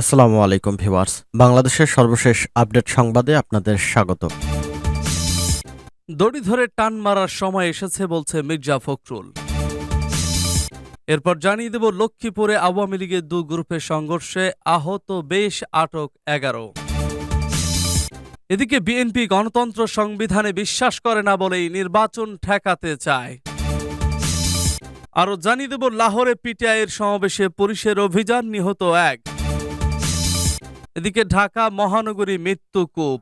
আসসালামু আলাইকুম ভিউয়ার্স। বাংলাদেশের সর্বশেষ আপডেট সংবাদে আপনাদের স্বাগত। দড়ি ধরে টান মারার সময় এসেছে বলছে মির্জা ফখরুল। এরপর জানিয়ে দেব, লক্ষ্মীপুরে আওয়ামী লীগের দু গ্রুপের সংঘর্ষে আহত বেশ আটক এগারো। এদিকে বিএনপি গণতন্ত্র সংবিধানে বিশ্বাস করে না বলেই নির্বাচন ঠেকাতে চায়। আরও জানিয়ে দেব, লাহোরে পিটিআইয়ের সমাবেশে পুলিশের অভিযান নিহত এক। এদিকে ঢাকা মহানগরী মৃত্যুকূপ।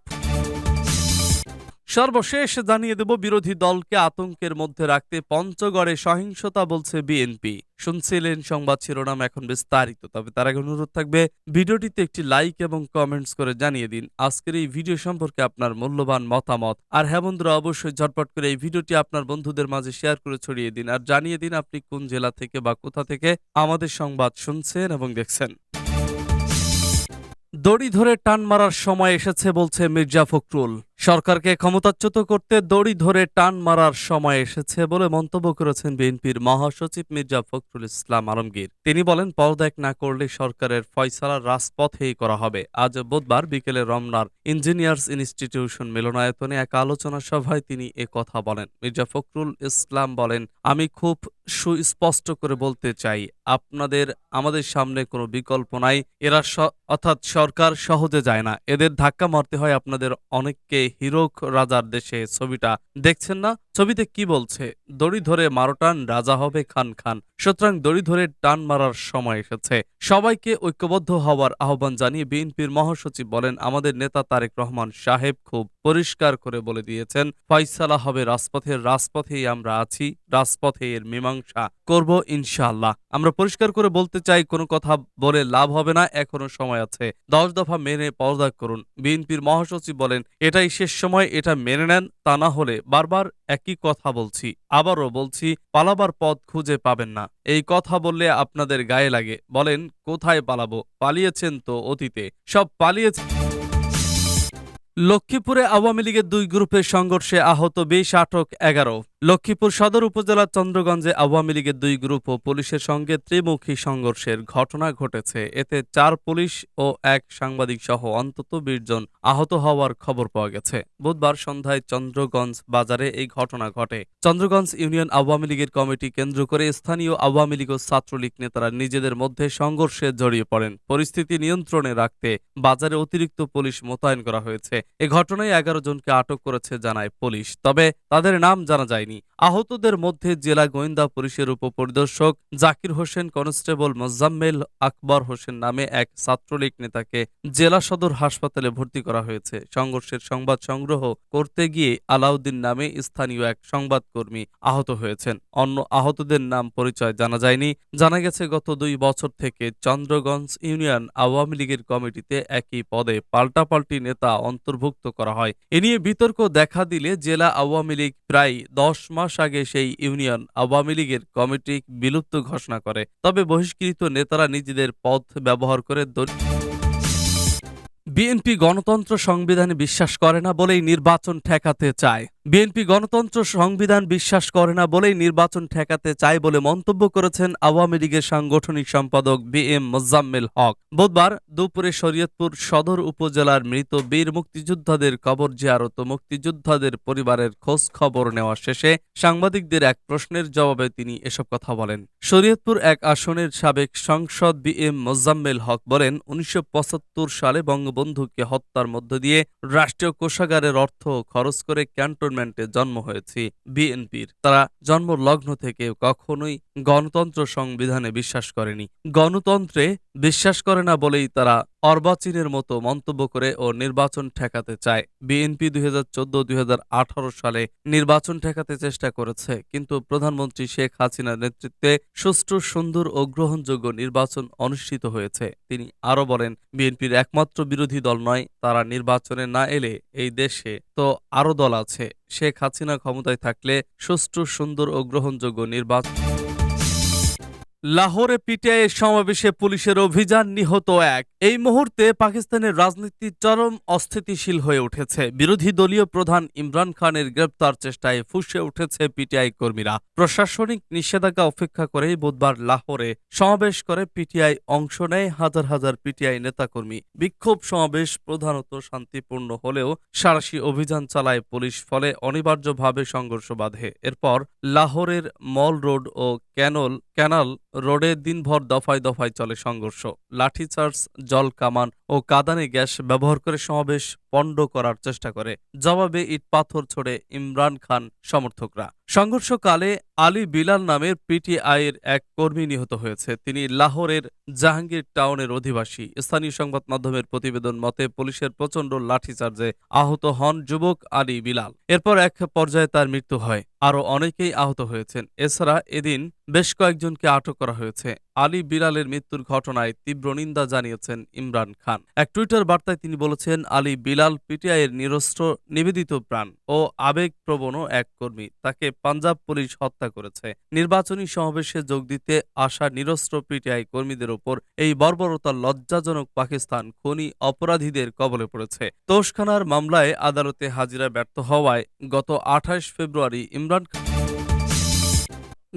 সর্বশেষ জানিয়ে দেব, বিরোধী দলকে আতঙ্কের মধ্যে রাখতে পঞ্চগড়ে সহিংসতা বলছে বিএনপি। শুনছিলেন সংবাদ শিরোনাম এখন বিস্তারিত, তবে তার আগে অনুরোধ থাকবে, ভিডিওটিতে একটি লাইক এবং কমেন্টস করে জানিয়ে দিন। আজকের এই ভিডিও সম্পর্কে আপনার মূল্যবান মতামত। আর হ্যাঁ বন্ধুরা, অবশ্যই ঝটপট করে এই ভিডিওটি আপনার বন্ধুদের মাঝে শেয়ার করে ছড়িয়ে দিন। আর জানিয়ে দিন আপনি কোন জেলা থেকে বা কোথা থেকে আমাদের সংবাদ শুনছেন এবং দেখছেন। দড়ি ধরে টান মারার সময় এসেছে বলছে মির্জা ফখরুল। সরকারকে ক্ষমতাচ্যুত করতে দড়ি ধরে টান মারার সময় এসেছে বলে মন্তব্য করেছেন বিএনপির মহাসচিব মির্জা ফখরুল ইসলাম আলমগীর। তিনি বলেন, পদত্যাগ না করলে সরকারের ফয়সালা রাজপথেই করা হবে। আজ বুধবার বিকেলে রমনার ইঞ্জিনিয়ার্স ইনস্টিটিউশন মিলনায়তনে এক আলোচনা সভায় তিনি এ কথা বলেন। মির্জা ফখরুল ইসলাম বলেন, আমি খুব সুস্পষ্ট করে বলতে চাই, আপনাদের, আমাদের সামনে কোনো বিকল্প নাই। এরা অর্থাৎ সরকার সহজে যায় না। এদের ধাক্কা মারতে হয় আপনাদের অনেককে হিরোক রাজার দেশে ছবিটা দেখছেন না? ছবিতে কি বলছে? দড়ি ধরে মারোটান রাজা হবে খান খান। সুতরাং দড়ি ধরে টান মারার সময় এসেছে। সবাইকে ঐক্যবদ্ধ হওয়ার আহ্বান জানিয়ে বিএনপির মহাসচিব বলেন, আমাদের নেতা তারেক রহমান সাহেব খুব পরিষ্কার করে বলে দিয়েছেন, ফয়সালা হবে রাজপথের রাজপথেই আমরা আছি, রাজপথে এর মীমাংসা করব ইনশাআল্লাহ। আমরা পরিষ্কার করে বলতে চাই, কোনো কথা বলে লাভ হবে না, এখনও সময় আছে। দশ দফা মেনে পদত্যাগ করুন। বিএনপির মহাসচিব বলেন, এটাই শেষ সময়, এটা মেনে নেন, তা না হলে বারবার একই কথা বলছি। আবারও বলছি, পালাবার পথ খুঁজে পাবেন না। এই কথা বললে আপনাদের গায়ে লাগে। বলেন, কোথায় পালাবো? পালিয়েছেন তো অতীতে। সব পালিয়েছে। লক্ষ্মীপুরে আওয়ামী লীগের দুই গ্রুপের সংঘর্ষে আহত বেশ আটক এগারো। লক্ষ্মীপুর সদর উপজেলার চন্দ্রগঞ্জে আওয়ামী লীগের দুই গ্রুপ ও পুলিশের সঙ্গে ত্রিমুখী সংঘর্ষের ঘটনা ঘটেছে। এতে চার পুলিশ ও এক সাংবাদিক সহ অন্তত বিশ জন আহত হওয়ার খবর পাওয়া গেছে। বুধবার সন্ধ্যায় চন্দ্রগঞ্জ বাজারে এই ঘটনা ঘটে। চন্দ্রগঞ্জ ইউনিয়ন আওয়ামী লীগের কমিটি কেন্দ্র করে স্থানীয় আওয়ামী লীগ ও ছাত্রলীগ নেতারা নিজেদের মধ্যে সংঘর্ষে জড়িয়ে পড়েন। পরিস্থিতি নিয়ন্ত্রণে রাখতে বাজারে অতিরিক্ত পুলিশ মোতায়েন করা হয়েছে। এ ঘটনায় এগারো জনকে আটক করেছে জানায় পুলিশ। তবে তাদের নাম জানা যায়নি আহতদের মধ্যে জেলা গোয়েন্দা পুলিশের উপপরিদর্শক জাকির হোসেন, কনস্টেবল মোজাম্মেল আকবর হোসেন নামে এক ছাত্রলীগ নেতাকে জেলা সদর হাসপাতালে ভর্তি করা হয়েছে। সংঘর্ষের সংবাদ সংগ্রহ করতে গিয়ে আলাউদ্দিন নামে স্থানীয় এক সংবাদকর্মী আহত হয়েছেন। অন্য আহতদের নাম পরিচয় জানা যায়নি। জানা গেছে, গত দুই বছর থেকে চন্দ্রগঞ্জ ইউনিয়ন আওয়ামী লীগের কমিটিতে একই পদে পাল্টাপাল্টি নেতা অন্তর্ভুক্ত করা হয়। এ নিয়ে বিতর্ক দেখা দিলে জেলা আওয়ামী লীগ প্রায় দশ মাস আগে সেই ইউনিয়ন আওয়ামী লীগের কমিটি বিলুপ্ত ঘোষণা করে। তবে বহিষ্কৃত নেতারা নিজেদের পথ ব্যবহার করে বিএনপি গণতন্ত্র সংবিধানে বিশ্বাস করে না বলেই নির্বাচন ঠেকাতে চায়। বিএনপি গণতন্ত্র সংবিধান বিশ্বাস করে না বলেই নির্বাচন ঠেকাতে চায় বলে মন্তব্য করেছেন আওয়ামী লীগের সাংগঠনিক সম্পাদক বি এম মোজাম্মেল হক। বুধবার দুপুরে শরীয়তপুর সদর উপজেলার মৃত বীর মুক্তিযোদ্ধাদের কবর জিয়ারত মুক্তিযোদ্ধাদের পরিবারের খোঁজ খবর নেওয়া শেষে সাংবাদিকদের এক প্রশ্নের জবাবে তিনি এসব কথা বলেন। শরীয়তপুর এক আসনের সাবেক সংসদ বি এম মোজাম্মেল হক বলেন, উনিশশো পঁচাত্তর সালে বঙ্গবন্ধুকে হত্যার মধ্য দিয়ে রাষ্ট্রীয় কোষাগারের অর্থ খরচ করে ক্যান্টনমেন্টে জন্ম হয়েছি বিএনপির তারা জন্ম লগ্ন থেকে কখনোই গণতন্ত্র সংবিধানে বিশ্বাস করেনি। গণতন্ত্রে বিশ্বাস করে না বলেই তারা অর্বাচীনের মতো মন্তব্য করে ও নির্বাচন ঠেকাতে চায়। বিএনপি দুই হাজার চোদ্দ সালে নির্বাচন ঠেকাতে চেষ্টা করেছে, কিন্তু প্রধানমন্ত্রী শেখ হাসিনার নেতৃত্বে সুষ্ঠু, সুন্দর ও গ্রহণযোগ্য নির্বাচন অনুষ্ঠিত হয়েছে। তিনি আরও বলেন, বিএনপির একমাত্র বিরোধী দল নয়, তারা নির্বাচনে না এলে এই দেশে তো আরও দল আছে। শেখ হাসিনা ক্ষমতায় থাকলে সুষ্ঠু, সুন্দর ও গ্রহণযোগ্য নির্বাচন লাহোরে পিটিআই সমাবেশে পুলিশের অভিযান নিহত এক। এই মুহূর্তে পাকিস্তানের রাজনীতি চরম অস্থিতিশীল হয়ে উঠেছে। বিরোধী দলীয় প্রধান ইমরান খানের গ্রেপ্তার চেষ্টায় ফুসে উঠেছে পিটিআই কর্মীরা। প্রশাসনিক নিষেধাজ্ঞা উপেক্ষা করেই বুধবার লাহোরে সমাবেশ করে পিটিআই অংশ নেয় হাজার হাজার পিটিআই নেতাকর্মী। বিক্ষোভ সমাবেশ প্রধানত শান্তিপূর্ণ হলেও সারাশি অভিযান চালায় পুলিশ, ফলে অনিবার্যভাবে সংঘর্ষ বাধে। এরপর লাহোরের মল রোড ও ক্যানল ক্যানাল রোডে দিনভর দফায় দফায় চলে সংঘর্ষ, লাঠিচার্জ, জল কামান ও কাদানে গ্যাস ব্যবহার করে সমাবেশ পণ্ড করার চেষ্টা করে। জবাবে ইট পাথর ছড়ে ইমরান খান সমর্থকরা। সংঘর্ষকালে আলী বিলাল নামের পিটিআইয়ের এক কর্মী নিহত হয়েছে। তিনি লাহোরের জাহাঙ্গীর টাউনের অধিবাসী। স্থানীয় সংবাদ মাধ্যমের প্রতিবেদন মতে, পুলিশের প্রচণ্ড লাঠিচার্জে আহত হন যুবক আলী বিলাল। এরপর এক পর্যায়ে তার মৃত্যু হয়। আরও অনেকেই আহত হয়েছেন। এছাড়া এদিন বেশ কয়েকজনকে আটক করা হয়েছে। আলী বিলালের মৃত্যুর ঘটনায় তীব্র নিন্দা জানিয়েছেন ইমরান খান। এক টুইটার বার্তায় তিনি বলেছেন, আলী বিলাল পিটিআইয়ের নিরস্ত্র, নিবেদিত প্রাণ ও আবেগপ্রবণ এক কর্মী। তাকে পাঞ্জাব পুলিশ হত্যা করেছে। নির্বাচনী সমাবেশে যোগ দিতে আসা নিরস্ত্র পিটিআই কর্মীদের ওপর এই বর্বরতা লজ্জাজনক পাকিস্তান খনি অপরাধীদের কবলে পড়েছে। তোষখানার মামলায় আদালতে হাজিরা ব্যর্থ হওয়ায় গত আঠাশ ফেব্রুয়ারি ইমরান খান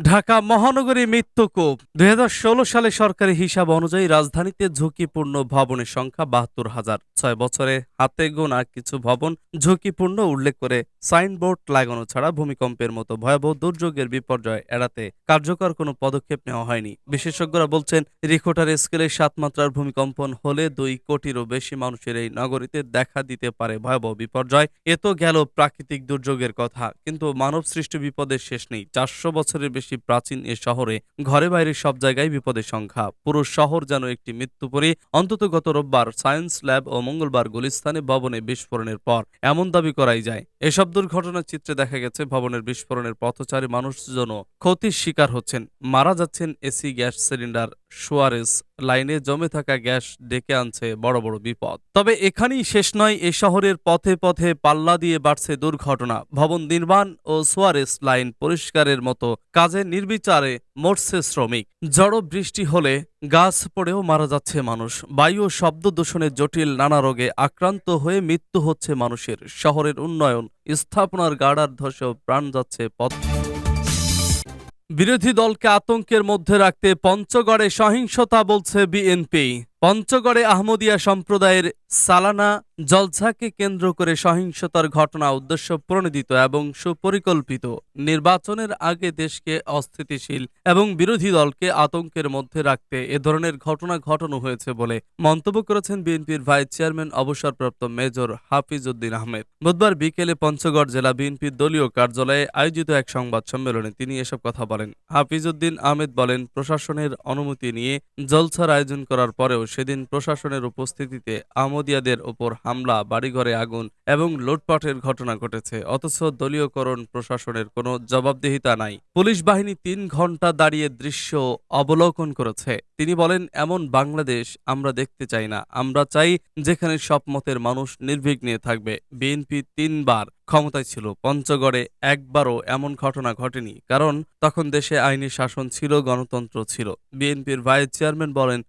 ঢাকা মহানগরী মৃত্যুকূপ। দুই হাজার ষোলো সালে সরকারি হিসাব অনুযায়ী রাজধানীতে ঝুঁকিপূর্ণ ভবনের সংখ্যা বাহাত্তর হাজার। ছয় বছরে হাতে গোনা কিছু ভবন ঝুঁকিপূর্ণ উল্লেখ করে সাইনবোর্ড লাগানো ছাড়া ভূমিকম্পের মতো ভয়াবহ দুর্যোগের বিপর্যয় এড়াতে কার্যকর কোনো পদক্ষেপ নেওয়া হয়নি। বিশেষজ্ঞরা বলছেন রিখোটার স্কেলে সাত মাত্রার ভূমিকম্পন হলে দুই কোটিরও বেশি মানুষের এই নগরীতে দেখা দিতে পারে ভয়াবহ বিপর্যয়। এ তো গেল প্রাকৃতিক দুর্যোগের কথা, কিন্তু মানব সৃষ্ট বিপদের শেষ নেই। চারশো বছরের বেশি প্রাচীন এ শহরে ঘরে বাইরে সব জায়গায় বিপদের সংখ্যা। পুরো শহর যেন একটি মৃত্যুপরী অন্তত গত রোববার সায়েন্স ল্যাব ও মঙ্গলবার গুলিস্তানে ভবনে বিস্ফোরণের পর এমন দাবি করাই যায়। এসব দুর্ঘটনার চিত্রে দেখা গেছে, ভবনের বিস্ফোরণের পথচারী মানুষজনও ক্ষতির শিকার হচ্ছেন। মারা যাচ্ছেন এসি গ্যাস সিলিন্ডার সুয়ারেস লাইনে জমে থাকা গ্যাস ডেকে আনছে বড় বড় বিপদ। তবে এখানেই শেষ নয়, এ শহরের পথে পথে পাল্লা দিয়ে বাড়ছে দুর্ঘটনা। ভবন নির্মাণ ও সোয়ারেস লাইন পরিষ্কারের মতো কাজে নির্বিচারে মরছে শ্রমিক। জড়ো বৃষ্টি হলে গাছ পড়েও মারা যাচ্ছে মানুষ। বায়ু শব্দ দূষণে জটিল নানা রোগে আক্রান্ত হয়ে মৃত্যু হচ্ছে মানুষের। শহরের উন্নয়ন, স্থাপনার গাড়ার ধসেও প্রাণ যাচ্ছে পথ। বিরোধী দলকে আতঙ্কের মধ্যে রাখতে পঞ্চগড়ে সহিংসতা বলছে বিএনপি। পঞ্চগড়ে আহমদিয়া সম্প্রদায়ের সালানা জলসাকে কেন্দ্র করে সহিংসতার ঘটনা উদ্দেশ্য প্রণোদিত এবং সুপরিকল্পিত। নির্বাচনের আগে দেশকে অস্থিতিশীল এবং বিরোধী দলকে আতঙ্কের মধ্যে রাখতে এ ধরনের ঘটনা ঘটানো হয়েছে বলে মন্তব্য করেছেন বিএনপির ভাইস চেয়ারম্যান, অবসরপ্রাপ্ত মেজর হাফিজ উদ্দিন আহমেদ। বুধবার বিকেলে পঞ্চগড় জেলা বিএনপির দলীয় কার্যালয়ে আয়োজিত এক সংবাদ সম্মেলনে তিনি এসব কথা বলেন। হাফিজ উদ্দিন আহমেদ বলেন, প্রশাসনের অনুমতি নিয়ে জলসার আয়োজন করার পরেও সেদিন প্রশাসনের উপস্থিতিতে আহমদিয়াদের ওপর হামলা, বাড়িঘরে আগুন এবং লুটপাটের ঘটনা ঘটেছে। অথচ দলীয়করণ প্রশাসনের কোনো জবাবদিহিতা নাই। পুলিশ বাহিনী তিন ঘণ্টা দাঁড়িয়ে দৃশ্য অবলোকন করেছে। তিনি বলেন, এমন বাংলাদেশ আমরা দেখতে চাই না। আমরা চাই যেখানে সব মতের মানুষ নির্বিঘ্নে থাকবে। বিএনপি তিনবার ক্ষমতায় ছিল। পঞ্চগড়ে একবারও এমন ঘটনা ঘটেনি, কারণ তখন দেশে আইনি শাসন ছিল, গণতন্ত্র ছিল। বিএনপির ভাইস চেয়ারম্যান বলেন